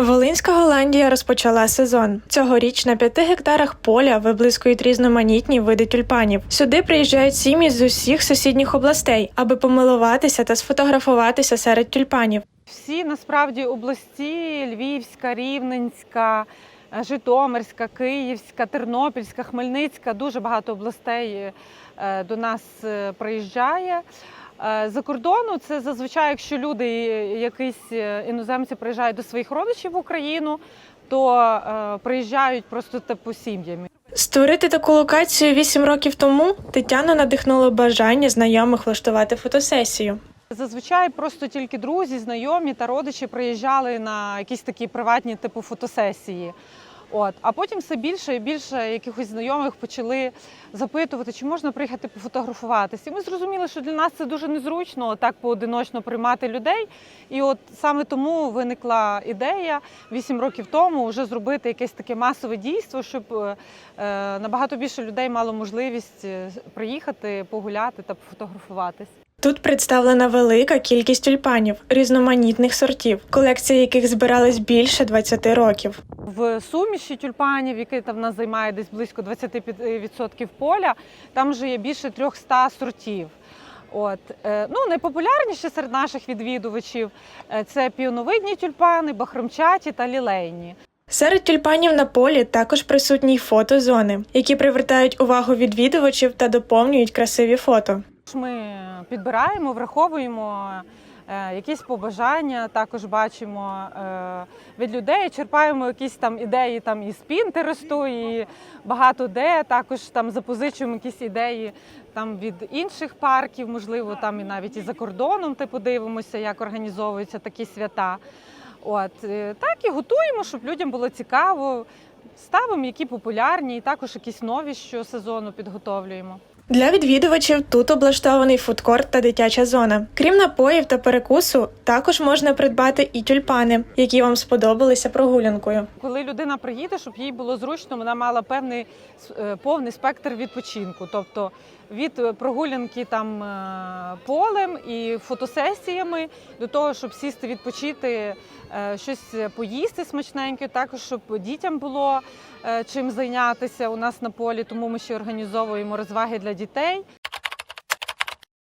Волинська Голландія розпочала сезон. Цьогоріч на п'яти гектарах поля виблискують різноманітні види тюльпанів. Сюди приїжджають сім'ї з усіх сусідніх областей, аби помилуватися та сфотографуватися серед тюльпанів. Всі насправді області Львівська, Рівненська, Житомирська, Київська, Тернопільська, Хмельницька, дуже багато областей е, до нас е, приїжджає. Е, За кордону це зазвичай, якщо люди, е, якісь е, іноземці приїжджають до своїх родичів в Україну, то приїжджають просто типу сім'ями. Створити таку локацію вісім років тому Тетяну надихнуло бажання знайомих влаштувати фотосесію. Зазвичай просто тільки друзі, знайомі та родичі приїжджали на якісь такі приватні типу фотосесії. От, а потім все більше і більше якихось знайомих почали запитувати, чи можна приїхати пофотографуватися. І ми зрозуміли, що для нас це дуже незручно так поодиночно приймати людей. І от саме тому виникла ідея вісім років тому вже зробити якесь таке масове дійство, щоб е, е, набагато більше людей мало можливість е, приїхати, погуляти та пофотографуватись. Тут представлена велика кількість тюльпанів різноманітних сортів, колекція яких збиралась більше 20 років. В суміші тюльпанів, який там нас займає десь близько 25% поля, там вже є більше 300 сортів. От е, ну найпопулярніші серед наших відвідувачів е, це піоновидні тюльпани, бахромчаті та лілейні. Серед тюльпанів на полі також присутні й фотозони, які привертають увагу відвідувачів та доповнюють красиві фото. Ми підбираємо, враховуємо е, якісь побажання, також бачимо е, від людей, черпаємо якісь там ідеї там із Пінтересту, і багато де також там запозичуємо якісь ідеї там від інших парків, можливо, там і навіть і за кордоном типу дивимося, як організовуються такі свята. От е, так і готуємо, щоб людям було цікаво. Ставимо, які популярні, і також якісь нові щосезону підготовлюємо. Для відвідувачів тут облаштований фудкорт та дитяча зона. Крім напоїв та перекусу, також можна придбати і тюльпани, які вам сподобалися прогулянкою. Коли людина приїде, щоб їй було зручно, вона мала певний е, повний спектр відпочинку. Тобто від е, прогулянки там е, полем і фотосесіями до того, щоб сісти відпочити, щось поїсти смачненьке, також щоб дітям було чим зайнятися у нас на полі, тому ми ще організовуємо розваги для дітей.